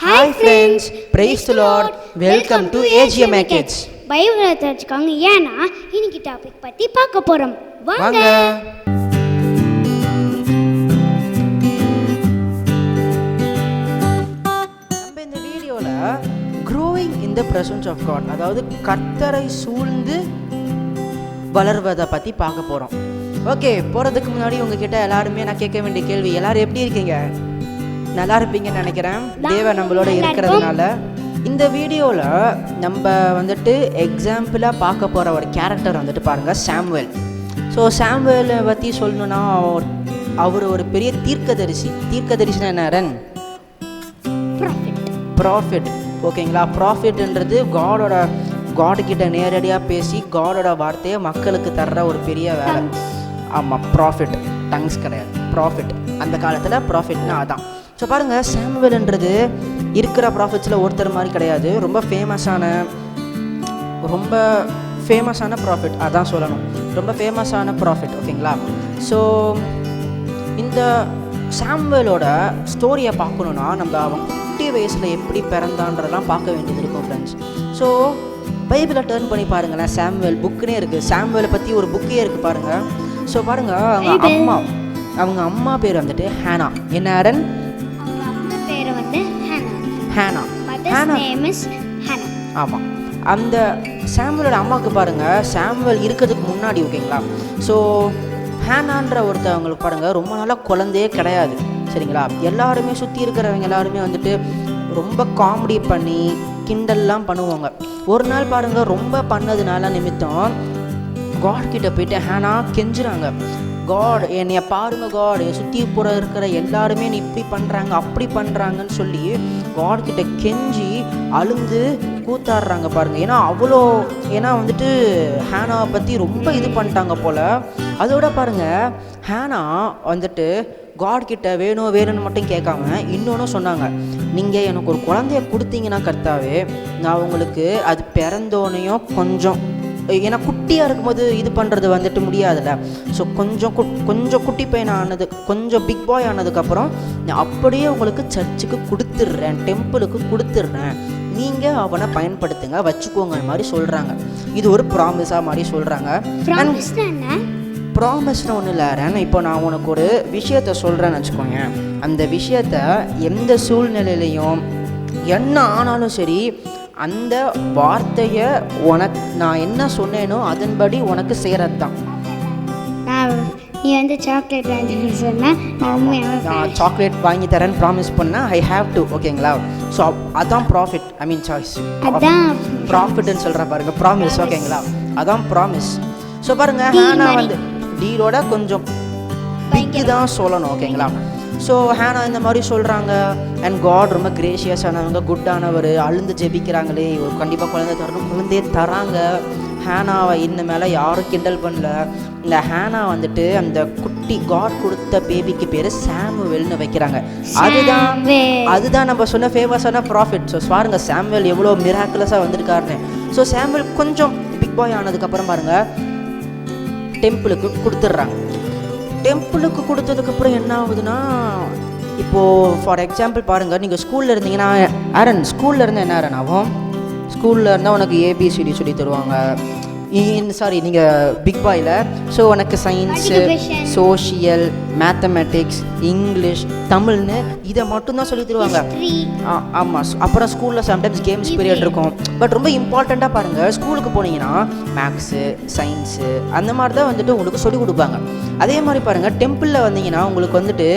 Hi friends praise lord welcome to AGM kids பைபிளை தெரிஞ்சுக்கோங்க ஏன்னா இன்னைக்கு டாபிக் பற்றி பார்க்க போகிறோம் வாங்க. நம்ம இந்த வீடியோவில் growing in the presence of God அதாவது கர்த்தரை சூழ்ந்து வளர்வதை பற்றி பார்க்க போகிறோம் ஓகே போகிறதுக்கு முன்னாடி உங்ககிட்ட எல்லாருமே நான் கேட்க வேண்டிய கேள்வி எல்லாரும் எப்படி இருக்கீங்க? நல்லா இருப்பீங்கன்னு நினைக்கிறேன். தேவ நம்மளோட இருக்கிறதுனால. இந்த வீடியோவில் நம்ம வந்துட்டு எக்ஸாம்பிளாக பார்க்க போகிற ஒரு கேரக்டர் வந்துட்டு பாருங்கள் சாம்வேல். ஸோ சாம்வேலை பற்றி சொல்லணுன்னா அவர் ஒரு பெரிய தீர்க்கதரிசி. தீர்க்கதரிசினா என்ன ரன்? ப்ராஃபிட் ப்ராஃபிட் ஓகேங்களா? ப்ராஃபிட்ன்றது காடோட காடு கிட்ட நேரடியாக பேசி காடோட வார்த்தையை மக்களுக்கு தர்ற ஒரு பெரிய வேலை. ஆமாம் ப்ராஃபிட் டங்ஸ் கிடையாது. ப்ராஃபிட் அந்த காலத்தில் ப்ராஃபிட்னா அதான். ஸோ பாருங்கள் சாமுவேல்ன்றது இருக்கிற ப்ராஃபிட்ஸில் ஒருத்தர் மாதிரி கிடையாது. ரொம்ப ஃபேமஸான ரொம்ப ஃபேமஸான ப்ராஃபிட் அதான் சொல்லணும். ரொம்ப ஃபேமஸான ப்ராஃபிட் ஓகேங்களா ஸோ இந்த சாம்வேலோட ஸ்டோரியை பார்க்கணுன்னா நம்ம அவன் குட்டி வயசில் எப்படி பிறந்தான்றதெல்லாம் பார்க்க வேண்டியது இருக்கும் ஃப்ரெண்ட்ஸ் ஸோ பைபிளை டேர்ன் பண்ணி பாருங்களேன். சாம்வேல் புக்குனே இருக்குது சாம்வேலை பற்றி ஒரு புக்கே இருக்குது பாருங்கள் ஸோ பாருங்கள் அவங்க. அம்மா அவங்க அம்மா பேர் வந்துட்டு ஹேனா. என்ன Aaron Hannah Hannah mother's Hannah name is Hannah ஆமாம் அந்த சாமுவேலோட அம்மாவுக்கு பாருங்கள் சாமுவேல் இருக்கிறதுக்கு முன்னாடி ஓகேங்களா? ஸோ ஹேனான்ற ஒருத்தவங்களுக்கு பாருங்கள் ரொம்ப நாளாக குழந்தையே கிடையாது சரிங்களா? எல்லாருமே சுற்றி இருக்கிறவங்க எல்லாருமே வந்துட்டு ரொம்ப காமெடி பண்ணி கிண்டல்லாம் பண்ணுவாங்க. ஒரு நாள் பாருங்கள் ரொம்ப பண்ணதுனால நிமித்தம் காட் கிட்ட போயிட்டு ஹேனா கெஞ்சுறாங்க. காட் என்னைய பாருங்க காட் என் சுற்றி புற இருக்கிற எல்லாருமே நீ இப்படி பண்ணுறாங்க அப்படி பண்ணுறாங்கன்னு சொல்லி காட் கிட்ட கெஞ்சி அழுந்து கூத்தாடுறாங்க பாருங்க. ஏன்னா அவ்வளோ ஏன்னா வந்துட்டு ஹேனாவை பற்றி ரொம்ப இது பண்ணிட்டாங்க போல். அதோட பாருங்க ஹேனா வந்துட்டு காட் கிட்ட வேணும் வேணும்னு மட்டும் கேட்காம இன்னொன்று சொன்னாங்க. நீங்கள் எனக்கு ஒரு குழந்தைய கொடுத்தீங்கன்னா கர்த்தாவே நான் உங்களுக்கு அது பிறந்தோனையும் கொஞ்சம் ஏன்னா குட்டியாக இருக்கும்போது இது பண்ணுறது வந்துட்டு முடியாதுல்ல ஸோ கொஞ்சம் குட் கொஞ்சம் குட்டி பையன் ஆனது கொஞ்சம் பிக் பாய் ஆனதுக்கப்புறம் அப்படியே உங்களுக்கு சர்ச்சுக்கு கொடுத்துட்றேன் டெம்பிளுக்கு கொடுத்துட்றேன் நீங்கள் அவனை பயன்படுத்துங்க வச்சுக்கோங்க மாதிரி சொல்கிறாங்க இது ஒரு ப்ராமிஸாக மாதிரி சொல்கிறாங்க ப்ராமிஸ்னு ஒன்றும் இல்லை ரேன் இப்போ நான் உனக்கு ஒரு விஷயத்த சொல்கிறேன்னு வச்சுக்கோங்க அந்த விஷயத்த எந்த சூழ்நிலையிலையும் என்ன ஆனாலும் சரி அந்த வார்த்தையை உனக்கு நான் என்ன சொன்னேனோ அதன்படி உனக்கு செய்கிறது தான் நீ வந்து சாக்லேட் வாங்கி சொன்ன நான் சாக்லேட் வாங்கி தரேன்னு ப்ராமிஸ் பண்ணால் ஐ ஹாவ் டு ஓகேங்களா ஸோ அதான் ப்ராஃபிட் ஐ மீன் சாய்ஸ் அதான் ப்ராஃபிட்னு சொல்கிற பாருங்க ப்ராமிஸ் ஓகேங்களா அதான் ப்ராமிஸ் ஸோ பாருங்க ஹேனா. வந்து டீலோட கொஞ்சம் பிக்கு தான் சொல்லணும் ஓகேங்களா ஸோ ஹேனா இந்த மாதிரி சொல்கிறாங்க அண்ட் காட் ரொம்ப கிரேஷியஸானவங்க குட்டானவர் அழுந்து ஜெபிக்கிறாங்களே ஒரு கண்டிப்பாக குழந்தை தரணும் குழந்தையே தராங்க. ஹேனாவை இன்ன மேலே யாரும் கிண்டல் பண்ணல. இந்த ஹேனா வந்துட்டு அந்த குட்டி காட் கொடுத்த பேபிக்கு பேர் சாமுவேல்னு வைக்கிறாங்க. அதுதான். அதுதான் நம்ம சொன்ன ஃபேமஸான ப்ராஃபிட் ஸோ பாருங்க சாம்வேல் எவ்வளோ மிராக்குலஸாக வந்திருக்காருன்னு. ஸோ சாம்வேல் கொஞ்சம் பிக் பாய் ஆனதுக்கப்புறம் பாருங்க டெம்பிளுக்கு கொடுத்துட்றாங்க. டெம்பிளுக்கு கொடுத்ததுக்கப்புறம் என்ன ஆகுதுன்னா இப்போது ஃபார் எக்ஸாம்பிள் பாருங்கள் நீங்கள் ஸ்கூலில் இருந்தீங்கன்னா ஆரன் ஸ்கூலில் இருந்தால் என்ன ஆரன் ஆகும்? ஸ்கூலில் இருந்தால் உனக்கு ஏபிசிடி சொல்லி தருவாங்க. சாரி நீங்கள் பிக் பாயில் ஸோ உனக்கு சயின்ஸு. சோஷியல் மேத்தமெட்டிக்ஸ் இங்கிலீஷ் தமிழ்னு இதை மட்டும்தான் சொல்லி தருவாங்க. ஆமாம் அப்புறம் ஸ்கூலில் சம்டைம்ஸ் கேம்ஸ் பீரியட் இருக்கும். பட் ரொம்ப இம்பார்ட்டண்ட்டாக பாருங்கள் ஸ்கூலுக்கு போனீங்கன்னா மேக்ஸு சயின்ஸு அந்த மாதிரி தான் வந்துட்டு உங்களுக்கு சொல்லிக் கொடுப்பாங்க. அதே மாதிரி பாருங்கள் டெம்பிளில் வந்தீங்கன்னா உங்களுக்கு வந்துட்டு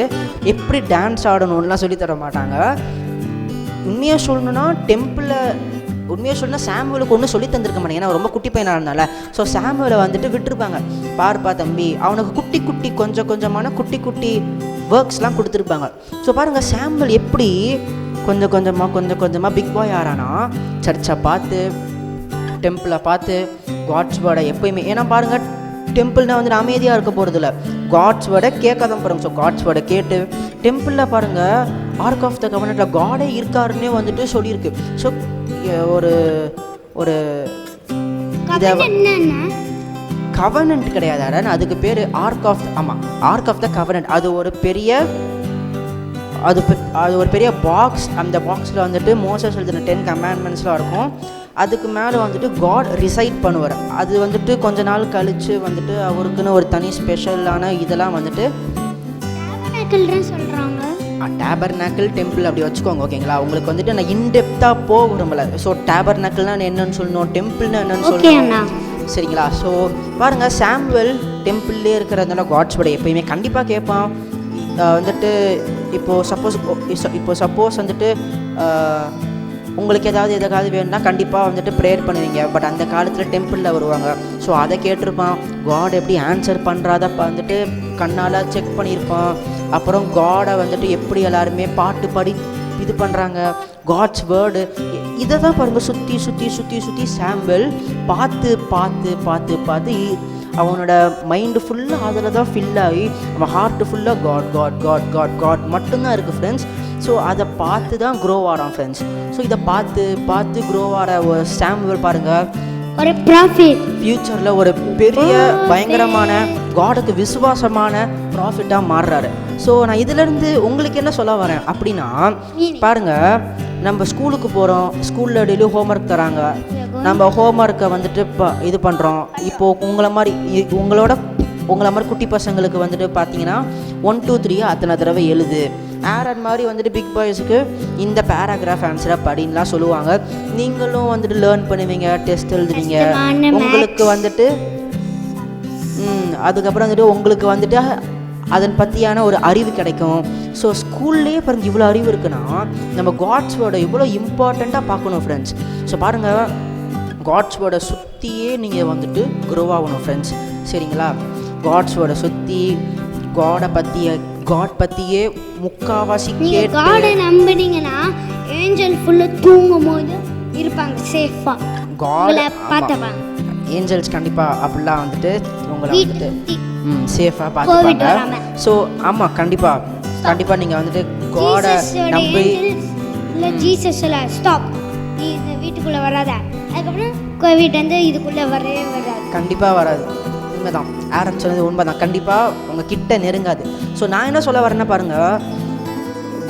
எப்படி டான்ஸ் ஆடணும்லாம் சொல்லித் தர மாட்டாங்க. உண்மையாக சொல்லணும்னா டெம்பிளில் உண்மையாக சொன்னால் சாமுவலுக்கு ஒன்றும் சொல்லி தந்திருக்க மாட்டேங்க. ஏன்னா ரொம்ப குட்டி பையனாக இருந்தால ஸோ சாமுவலை வந்துட்டு விட்டுருப்பாங்க. பார்ப்பா தம்பி. அவனுக்கு குட்டி குட்டி கொஞ்சம் கொஞ்சமான குட்டி குட்டி ஒர்க்ஸ்லாம் கொடுத்துருப்பாங்க. ஸோ பாருங்கள் சாமுவேல் எப்படி கொஞ்சம் கொஞ்சமாக கொஞ்சம் கொஞ்சமாக பிக் பாய் ஆறானா? சர்ச்சை பார்த்து டெம்பிளை பார்த்து காட்ஸ் வேர்டை எப்பயுமே ஏன்னா பாருங்கள் டெம்பிள்னா வந்து அமைதியாக இருக்க போகிறதில்ல காட்ஸ் வேர்டை கேட்க தான் ஸோ காட்ஸ் வேர்டை கேட்டு டெம்பிளில் பாருங்கள் ஆர்க் ஆஃப் த கவர்னட்டில் காடே இருக்காருன்னே வந்துட்டு சொல்லியிருக்கு. ஸோ ஒரு ஒரு இதை கவர்னன்ட் கிடையாது அரண் அதுக்கு பேர் ஆர்க் ஆஃப் ஆமாம் ஆர்க் ஆஃப் த கவர்னன்ட் அது ஒரு பெரிய அது அது ஒரு பெரிய பாக்ஸ் அந்த பாக்ஸில் வந்துட்டு மோசஸ் எழுதின டென் கமாண்ட்மெண்ட்ஸ்லாம் இருக்கும். அதுக்கு மேலே வந்துட்டு காட் ரிசைட் பண்ணுவார். அது வந்துட்டு கொஞ்ச நாள் கழித்து வந்துட்டு அவருக்குன்னு ஒரு தனி ஸ்பெஷலான இதெல்லாம் வந்துட்டு டேபர்நாக்கிள்னு சொல்கிறாங்க டேபர்நாக்கிள் டெம்பிள் அப்படி வச்சுக்கோங்க ஓகேங்களா உங்களுக்கு வந்துட்டு நான் இன்டெப்த்தாக போக விரும்பல. ஸோ டேபர்நாக்கிள்னா என்னன்னு சொல்லணும்? டெம்பிள்னா என்னன்னு சொல்லணும்? சரிங்களா? ஸோ பாருங்க சாம்வெல் டெம்பிள்லே இருக்கிறதுனால காட்ஸ் படை எப்பயுமே கண்டிப்பாக கேட்பான். வந்துட்டு இப்போது சப்போஸ் இப்போ சப்போஸ் வந்துட்டு உங்களுக்கு ஏதாவது எதாவது வேணும்னா கண்டிப்பாக வந்துட்டு ப்ரேயர் பண்ணுவீங்க. பட் அந்த காலத்தில் டெம்பிளில் வருவாங்க. ஸோ அதை கேட்டிருப்பான். காட் எப்படி ஆன்சர் பண்ணுறாத வந்துட்டு கண்ணால் செக் பண்ணியிருப்பான். அப்புறம் காடை வந்துட்டு எப்படி எல்லாருமே பாட்டு பாடி இது பண்ணுறாங்க காட்ஸ் வேர்டு இதை தான் பாருங்க சுற்றி சுற்றி சுற்றி சுற்றி சாம்பல் பார்த்து பார்த்து பார்த்து பார்த்து அவனோட மைண்டு ஃபுல்லாக அதில் தான் ஃபில் ஆகி அவன் ஹார்ட்டு ஃபுல்லாக God God God God God மட்டும்தான் இருக்குது ஃப்ரெண்ட்ஸ் ஸோ அதை பார்த்து தான் க்ரோ ஆகிறான் ஃப்ரெண்ட்ஸ் ஸோ இதை பார்த்து பார்த்து க்ரோ ஆகிற ஒரு பாருங்கள் ஒரு ப்ராஃபிட் ஃப்யூச்சரில் ஒரு பெரிய பயங்கரமான காடுக்கு விசுவாசமான ப்ராஃபிட்டாக மாறுறாரு. ஸோ நான் இதிலேருந்து உங்களுக்கு என்ன சொல்ல வரேன்? அப்படின்னா பாருங்க நம்ம ஸ்கூலுக்கு போகிறோம் ஸ்கூலில் டெய்லியும் ஹோம்ஒர்க் தராங்க. நம்ம ஹோம்ஒர்க்கை வந்துட்டு இப்போ இது பண்ணுறோம் இப்போது உங்களை மாதிரி உங்களோட உங்களை மாதிரி குட்டி பசங்களுக்கு வந்துட்டு பார்த்தீங்கன்னா ஒன் டூ த்ரீயா அத்தனை தடவை எழுது. ஆரன் மாதிரி வந்துட்டு பிக் பாய்ஸுக்கு இந்த பேராகிராஃப் ஆன்சரை படின்லாம் சொல்லுவாங்க. நீங்களும் வந்துட்டு லேர்ன் பண்ணுவீங்க டெஸ்ட் எழுதுவீங்க. உங்களுக்கு வந்துட்டு ம் அதுக்கப்புறம் வந்துட்டு உங்களுக்கு வந்துட்டு அதன் பற்றியான ஒரு அறிவு கிடைக்கும். ஸோ ஸ்கூல்லேயே பாருங்க இவ்வளோ அறிவு இருக்குன்னா நம்ம காட்ஸ் வேர்டை இவ்வளோ இம்பார்ட்டண்ட்டாக பார்க்கணும் ஃப்ரெண்ட்ஸ் ஸோ பாருங்கள் காட்ஸ் வேர்டை சுற்றியே நீங்கள் வந்துட்டு க்ரோ ஆகணும் ஃப்ரெண்ட்ஸ் சரிங்களா? காட்ஸ் வேர்டை சுற்றி காடை பற்றிய காட் பற்றியே முக்காவாசி காடை நம்பினீங்கன்னா ஏஞ்சல் ஃபுல்லாக தூங்கும் போது இருப்பாங்க சேஃபாக ஆமா. பார்த்துப்பாங்க. ஏஞ்சல்ஸ் கண்டிப்பாக அப்படிலாம் வந்துட்டு உங்களை வந்துட்டு. ம் சேஃபாக பார்த்துப்பாங்க. ஸோ ஆமாம் கண்டிப்பாக கண்டிப்பாக நீங்கள் வந்துட்டு காடை நம்பி இல்ல ஜீசஸ் சொல்ல ஸ்டாப் நீ இந்த வீட்டுக்குள்ள வராத. அதுக்கப்புறம் கோவிட் வந்து இதுக்குள்ள வரவே வராது. கண்டிப்பாக வராது. உண்மைதான். ஆரன் சொன்னது உண்மைதான். கண்டிப்பாக உங்கள் கிட்ட நெருங்காது. ஸோ நான் என்ன சொல்ல வரேன்னா பாருங்கள்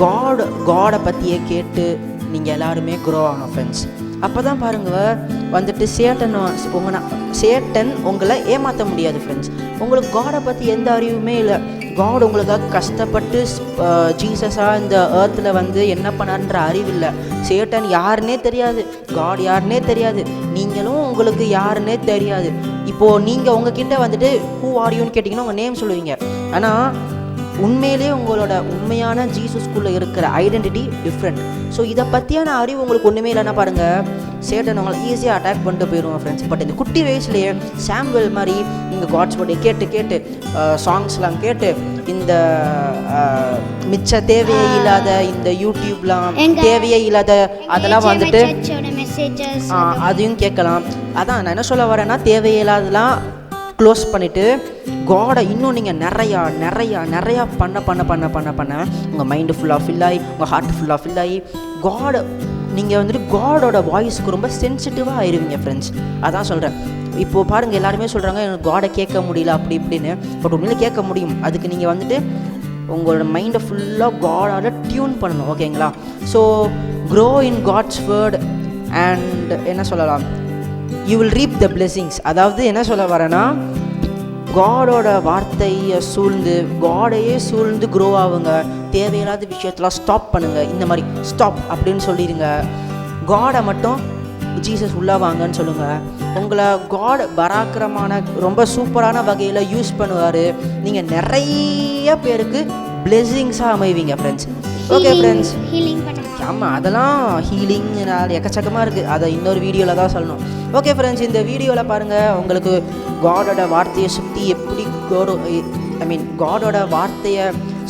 காட் காடை பற்றியே கேட்டு நீங்கள் எல்லாருமே க்ரோ ஆகணும் ஃப்ரெண்ட்ஸ் அப்போ தான் பாருங்கள் வந்துட்டு சேட்டன் உங்களை சேட்டன் உங்களை ஏமாற்ற முடியாது ஃப்ரெண்ட்ஸ் உங்களுக்கு காடை பற்றி எந்த அறிவுமே இல்லை. காட் உங்களுக்காக கஷ்டப்பட்டு ஜீசஸாக இந்த ஏர்த்தில் வந்து என்ன பண்ணார்ன்ற அறிவு இல்லை. சேட்டன் யாருன்னே தெரியாது. காட் யாருன்னே தெரியாது. நீங்களும் உங்களுக்கு யாருன்னே தெரியாது. இப்போது நீங்கள் உங்ககிட்ட வந்துட்டு ஹூ ஆர் கேட்டிங்கன்னா உங்கள் நேம் சொல்லுவீங்க. ஆனால் உண்மையிலே உங்களோட உண்மையான ஜீசஸ்குள்ளே இருக்கிற ஐடென்டிட்டி டிஃப்ரெண்ட் ஸோ இதை பற்றியான அறிவு உங்களுக்கு ஒன்றுமே இல்லைன்னா பாருங்கள் சேட்டன் உங்களை ஈஸியாக அட்டாக் பண்ணிட்டு போயிடுவோம் ஃப்ரெண்ட்ஸ் பட் இந்த குட்டி வயசுலேயே சாம்வெல் மாதிரி இந்த காட்ஸ் படி கேட்டு கேட்டு சாங்ஸ்லாம் கேட்டு இந்த மிச்ச தேவையே இல்லாத இந்த யூடியூப்லாம் தேவையே இல்லாத அதெல்லாம் வந்துட்டு அதையும் கேட்கலாம். அதான் நான் என்ன சொல்ல வரேன்னா தேவையில்லாதெல்லாம் க்ளோஸ் பண்ணிவிட்டு காடை இன்னும் நீங்கள் நிறையா நிறையா நிறையா பண்ண பண்ண பண்ண பண்ண பண்ண உங்கள் மைண்டு ஃபுல்லாக ஃபில் ஆகி உங்கள் ஹார்ட் ஃபுல்லாக ஃபில் ஆகி காடை நீங்கள் வந்துட்டு காடோட வாய்ஸ்க்கு ரொம்ப சென்சிட்டிவாக ஆயிருவீங்க ஃப்ரெண்ட்ஸ் அதான் சொல்கிறேன் இப்போது பாருங்கள் எல்லாருமே சொல்கிறாங்க எனக்கு காடை கேட்க முடியல அப்படி இப்படின்னு. பட் உண்மையில கேட்க முடியும். அதுக்கு நீங்கள் வந்துட்டு உங்களோட மைண்டை ஃபுல்லாக காடால் டியூன் பண்ணணும் ஓகேங்களா so grow in God's word and என்ன சொல்லலாம்? You will reap the blessings அதாவது என்ன சொல்ல வரேன்னா காடோட வார்த்தையை சூழ்ந்து காடையே சூழ்ந்து க்ரோ ஆகுங்க. தேவையில்லாத விஷயத்தெலாம் ஸ்டாப் பண்ணுங்கள் இந்த மாதிரி ஸ்டாப் அப்படின்னு சொல்லிடுங்க. காடை மட்டும் ஜீசஸ் உள்ளே வாங்கன்னு சொல்லுங்கள் உங்களை காட் பராக்கிரமான ரொம்ப சூப்பரான வகையில் யூஸ் பண்ணுவார். நீங்கள் நிறைய பேருக்கு பிளெஸிங்ஸாக அமைவீங்க ஃப்ரெண்ட்ஸ் ஓகே ஃப்ரெண்ட்ஸ் ஆமாம் அதெல்லாம் ஹீலிங் எக்கச்சக்கமாக இருக்குது அதை இன்னொரு வீடியோவில் தான் சொல்லணும். ஓகே ஃப்ரெண்ட்ஸ் இந்த வீடியோவில் பாருங்கள் உங்களுக்கு காடோட வார்த்தையை சுற்றி எப்படி க்ரோ ஐ மீன் காடோட வார்த்தையை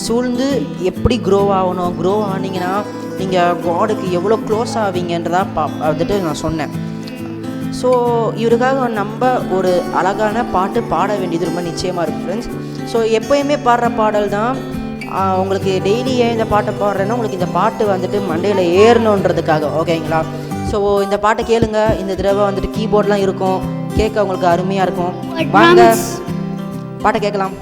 சூழ்ந்து எப்படி க்ரோ ஆகணும் க்ரோ ஆனீங்கன்னா நீங்கள் காடுக்கு எவ்வளோ க்ளோஸ் ஆவீங்கன்றதான் பா வந்துட்டு நான் சொன்னேன். ஸோ இவருக்காக நம்ம ஒரு அழகான பாட்டு பாட வேண்டியது ரொம்ப நிச்சயமாக இருக்குது ஃப்ரெண்ட்ஸ் ஸோ எப்போயுமே பாடுற பாடல் தான் உங்களுக்கு டெய்லி ஏன் இந்த பாட்டை பாடுறேன்னா உங்களுக்கு இந்த பாட்டு வந்துட்டு மண்டையில் ஏறணுன்றதுக்காக ஓகேங்களா? ஸோ இந்த பாட்டை கேளுங்க. இந்த தடவை வந்துட்டு கீபோர்ட்லாம் இருக்கும். கேட்க உங்களுக்கு அருமையாக இருக்கும். வாங்க. பாட்டை கேட்கலாம்.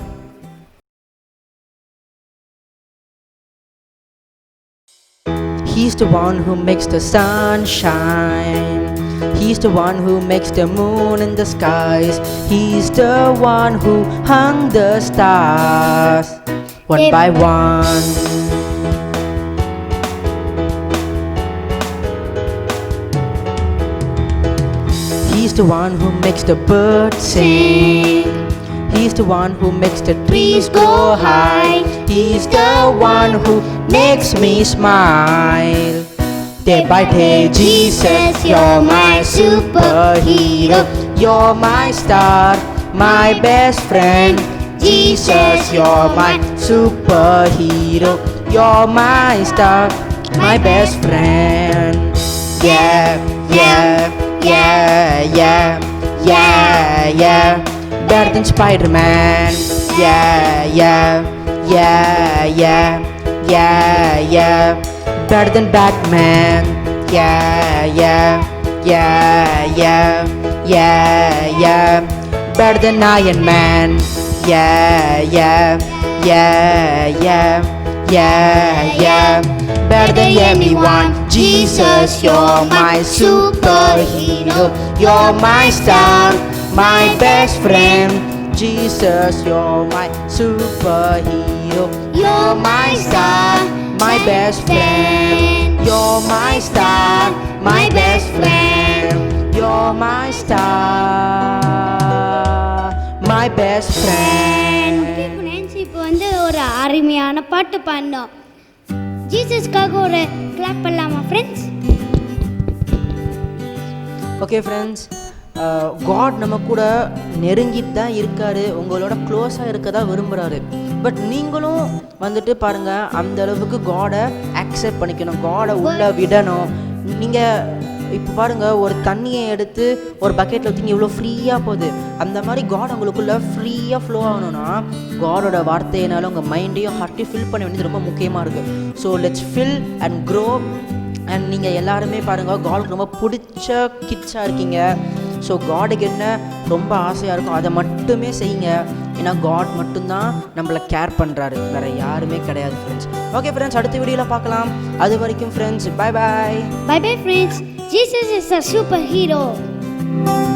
He's the one who makes the sun shine. He's the one who makes the moon in the skies. He's the one who hung the stars. One by one. He's the one who makes the birds sing. He's the one who makes the trees go high. He's the one who makes me smile. Day by day, Jesus, you're my superhero. You're my star, my best friend. Jesus, you're my superhero. You're my star, my best friend. Yeah, yeah, yeah, yeah, yeah, yeah. Better than Spider Man. Yeah, yeah, yeah, yeah, yeah, yeah. Better than Batman. Yeah, yeah, yeah, yeah, yeah, yeah. Better than Iron Man. Yeah, yeah, yeah, yeah, yeah, yeah. Better than anyone. Jesus, you're my superhero. You're my star, my best friend. Jesus, you're my superhero. You're my star, my best friend. You're my star, my best friend. You're my star, friend. Friends இப்போ வந்து ஒரு அருமையான பாட்டு பாடினோம். ஜீசஸ்க்காக ஒரு clap பண்ணலாமா friends okay friends God நம்ம கூட நெருங்கிட்டு தான் இருக்காரு. உங்களோட க்ளோஸாக இருக்க தான் விரும்புகிறாரு பட் நீங்களும் வந்துட்டு பாருங்கள் அந்த அளவுக்கு காடை அக்செப்ட் பண்ணிக்கணும். காடை உள்ளே விடணும். நீங்கள் இப்போ பாருங்கள் ஒரு தண்ணியை எடுத்து ஒரு பக்கெட்டில் ஊற்றிங்க இவ்வளோ ஃப்ரீயாக போகுது. அந்த மாதிரி காட் உங்களுக்குள்ளே ஃப்ரீயாக ஃப்ளோ ஆகணும்னா காடோட வார்த்தையினால உங்கள் மைண்டையும் ஹார்ட்டையும் ஃபில் பண்ண வேண்டியது ரொம்ப முக்கியமாக இருக்குது so let's fill and grow and நீங்கள் எல்லாருமே பாருங்கள் காடுக்கு ரொம்ப பிடிச்ச கிட்ஸாக இருக்கீங்க. ஸோ காடுக்கு என்ன ரொம்ப ஆசையாக இருக்கும் அதை மட்டுமே செய்யுங்க. ஏன்னா காட் மட்டும்தான் நம்மளை கேர் பண்ணுறாரு வேறு யாருமே கிடையாது ஃப்ரெண்ட்ஸ் ஓகே ஃப்ரெண்ட்ஸ் அடுத்த வீடியோவில் பார்க்கலாம். அது வரைக்கும் friends bye bye bye bye friends Jesus is a superhero.